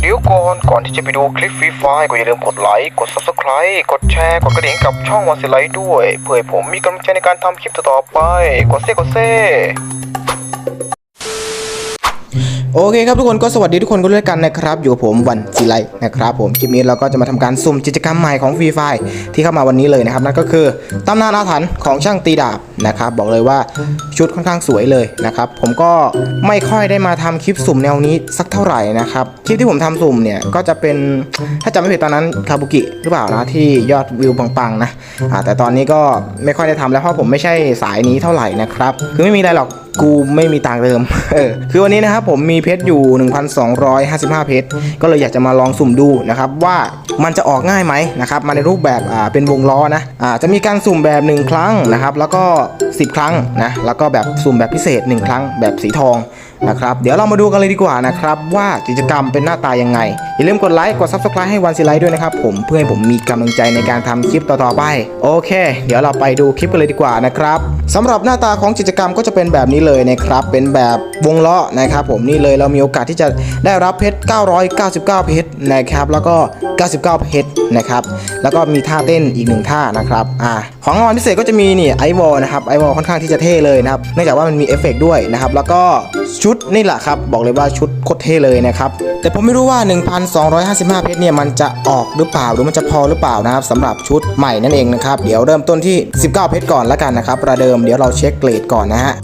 เดี๋ยวก่อนก่อนที่จะไปดูคลิปฟรีไฟล์ก็อย่าลืมกดไลค์กด subscribe กดแชร์กดกระดิ่งกับช่องวันสิไลท์ด้วย เพื่อให้ผมมีกำลังใจในการทำคลิปต่อไป กดเซ่กดเซ่ โอเคครับทุกคนก็สวัสดีทุกคนกันด้วยกันนะครับ อยู่ผมวันจิไลนะครับผมคลิปนี้เราก็จะมาทำการสุ่มกิจกรรมใหม่ของฟรีไฟที่เข้ามาวันนี้เลยนะครับนั่นก็คือตำนานอาถรรพ์ของช่างตีดาบนะครับบอกเลยว่าชุดค่อนข้างสวยเลยนะครับผมก็ไม่ค่อยได้มาทำคลิปสุ่มแนวนี้สักเท่าไหร่นะครับคลิปที่ผมทำสุ่มเนี่ยก็จะเป็นถ้าจำไม่ผิดตอนนั้นคาบุกิหรือเปล่านะที่ยอดวิวปังๆนะแต่ตอนนี้ก็ไม่ค่อยได้ทำแล้วเพราะผมไม่ใช่สายนี้เท่าไหร่นะครับคือไม่มีอะไรหรอก กูไม่มีตังเติมเออคือวันนี้นะครับผมมีเพชรอยู่ 1,255 เพชรก็เลยอยากจะมาลองสุ่มดูนะครับว่ามันจะออกง่ายไหมนะครับมาในรูปแบบอ่าเป็นวงล้อนะอ่าจะมีการสุ่มแบบ 1 ครั้งนะครับแล้วก็ 10 ครั้งนะแล้วก็แบบสุ่มแบบพิเศษ 1 ครั้งแบบสีทอง นะครับ เดี๋ยวเรามาดูกันเลยดีกว่านะครับ ว่ากิจกรรมเป็นหน้าตายังไง อย่าลืมกดไลค์ กด subscribe ให้วันซีไลท์ด้วยนะครับผมเพื่อให้ผมมีกำลังใจในการทำคลิปต่อๆไป โอเค เดี๋ยวเราไปดูคลิปกันเลยดีกว่านะครับสำหรับหน้าตาของกิจกรรมก็จะเป็นแบบนี้เลยนะครับ เป็นแบบวงล้อนะครับผมนี่เลยเรามีโอกาสที่จะได้รับเพชร 999 เพชรนะครับ แล้วก็ 99 เพชรนะครับ แล้วก็มีท่าเต้นอีกหนึ่งท่านะครับ อ่า ของรางวัลพิเศษก็จะมีนี่ไอวอลนะครับ ไอวอลค่อนข้างที่จะเท่เลยนะครับ เนื่องจากว่ามันมีเอฟเฟกด้วยนะครับ แล้วก็ชุดนี่แหละครับ บอกเลยว่าชุดโคตรเท่เลยนะครับ แต่ผมไม่รู้ว่า 1,255 เพชรเนี่ยมันจะออกหรือเปล่า หรือมันจะพอหรือเปล่านะครับสำหรับชุดใหม่นั่นเองนะครับ เดี๋ยวเริ่มต้นที่ 19 เพชรก่อนแล้วกันนะครับ ประเดิม เดี๋ยวเราเช็คเกรดก่อนนะฮะ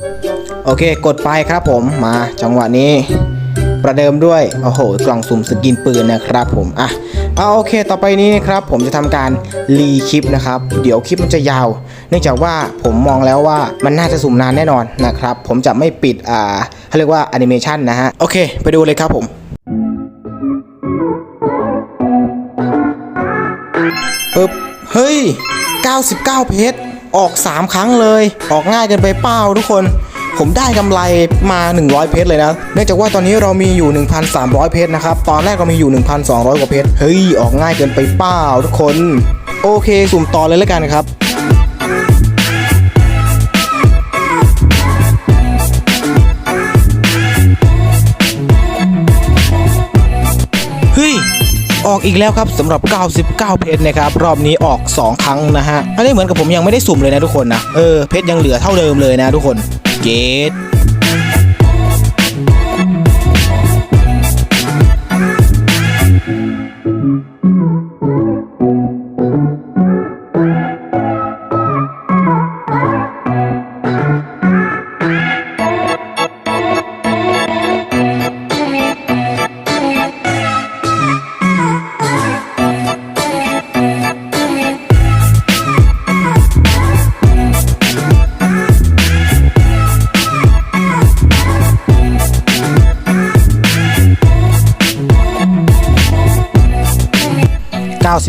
โอเค กดไปครับผม มาจังหวะนี้ประเดิมด้วย โอ้โห กล่องสุ่มสกินปืนนะครับผม อะ เอาโอเค ต่อไปนี้นะครับผมจะทำการรีคลิปนะครับ เดี๋ยวคลิปมันจะยาว เนื่องจากว่าผมมองแล้วว่ามันน่าจะสุ่มนานแน่นอนนะครับ ผมจะไม่ปิดอ่าเขาเรียกว่าแอนิเมชันนะฮะ โอเค ไปดูเลยครับผมปึ๊บเฮ้ย 99 เพชรออก 3 ครั้งเลย ออกง่ายเกินไปเป้าทุกคน ผมได้กำไรมา 100 เพชรเลยนะ เนื่องจากว่าตอนนี้เรามีอยู่ 1,300 เพชรนะครับ ตอนแรกเรามีอยู่ 1,200 กว่าเพชร เฮ้ย ออกง่ายเกินไปเป้าทุกคน โอเค สุ่มต่อเลยแล้วกันครับเฮ้ยออกอีกแล้วครับสำหรับ 99 เพชรนะครับรอบนี้ออก 2 ครั้งนะฮะอันนี้เหมือนกับผมยังไม่ได้สุ่มเลยนะทุกคนนะเออเพชรยังเหลือเท่าเดิมเลยนะทุกคน เกต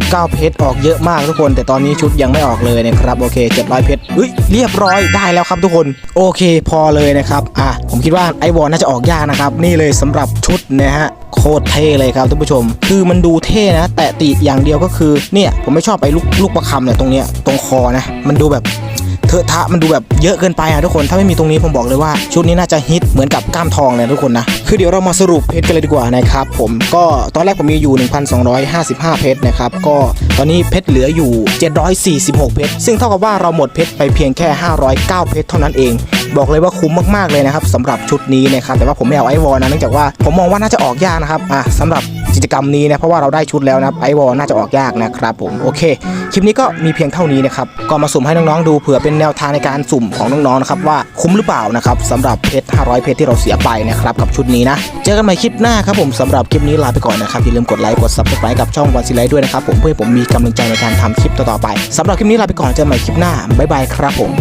99 เพชรออกเยอะมากทุกคน แต่ตอนนี้ชุดยังไม่ออกเลยนะครับโอเค700เพชรเฮ้ยเรียบร้อยได้แล้วครับทุกคน โอเคพอเลยนะครับอะผมคิดว่าไอวอลน่าจะออกยากนะครับนี่เลยสำหรับชุดนะฮะโคตรเท่เลยครับท่านผู้ชม คือมันดูเท่นะ แต่ติอย่างเดียวก็คือเนี่ยผมไม่ชอบไอ้ลูกลูกประคำเนี่ยตรงเนี้ยตรงคอนะ มันดูแบบ เถอะทะมันดูแบบเยอะเกินไปอะทุกคนถ้าไม่มีตรงนี้ผมบอกเลยว่า ชุดนี้น่าจะฮิตเหมือนกับกล้ามทองเลยทุกคนนะคือเดี๋ยวเรามาสรุปเพชรกันเลยดีกว่านะครับผมก็ตอนแรกผมมีอยู่ 1,255 เพชรนะครับก็ตอนนี้เพชรเหลืออยู่ 746 เพชรซึ่งเท่ากับว่าเราหมดเพชรไปเพียงแค่ 509 เพชรเท่านั้นเอง บอกเลยว่าคุ้มมากๆเลยนะครับสำหรับชุดนี้นะครับแต่ว่าผมไม่เอาไอวอลนะเนื่องจากว่าผมมองว่าน่าจะออกยากนะครับอะสำหรับ กิจกรรมนี้นะเพราะว่าเราได้ชุดแล้วนะไอวอลน่าจะออกยากนะครับผมโอเคคลิปนี้ก็มีเพียงเท่านี้นะครับก็มาสุ่มให้น้องๆดูเผื่อเป็นแนวทางในการสุ่มของน้องๆนะครับว่าคุ้มหรือเปล่านะครับสำหรับเพชร500 เพชรที่เราเสียไปนะครับกับชุดนี้นะเจอกันใหม่คลิปหน้าครับผมสำหรับคลิปนี้ลาไปก่อนนะครับอย่าลืมกดไลค์กด subscribe กับช่องวันซีไลท์ด้วยนะครับผมเพื่อให้ผมมีกำลังใจในการทำคลิปต่อๆไปสำหรับคลิปนี้ลาไปก่อนเจอกันใหม่คลิปหน้าบ๊ายบายครับผม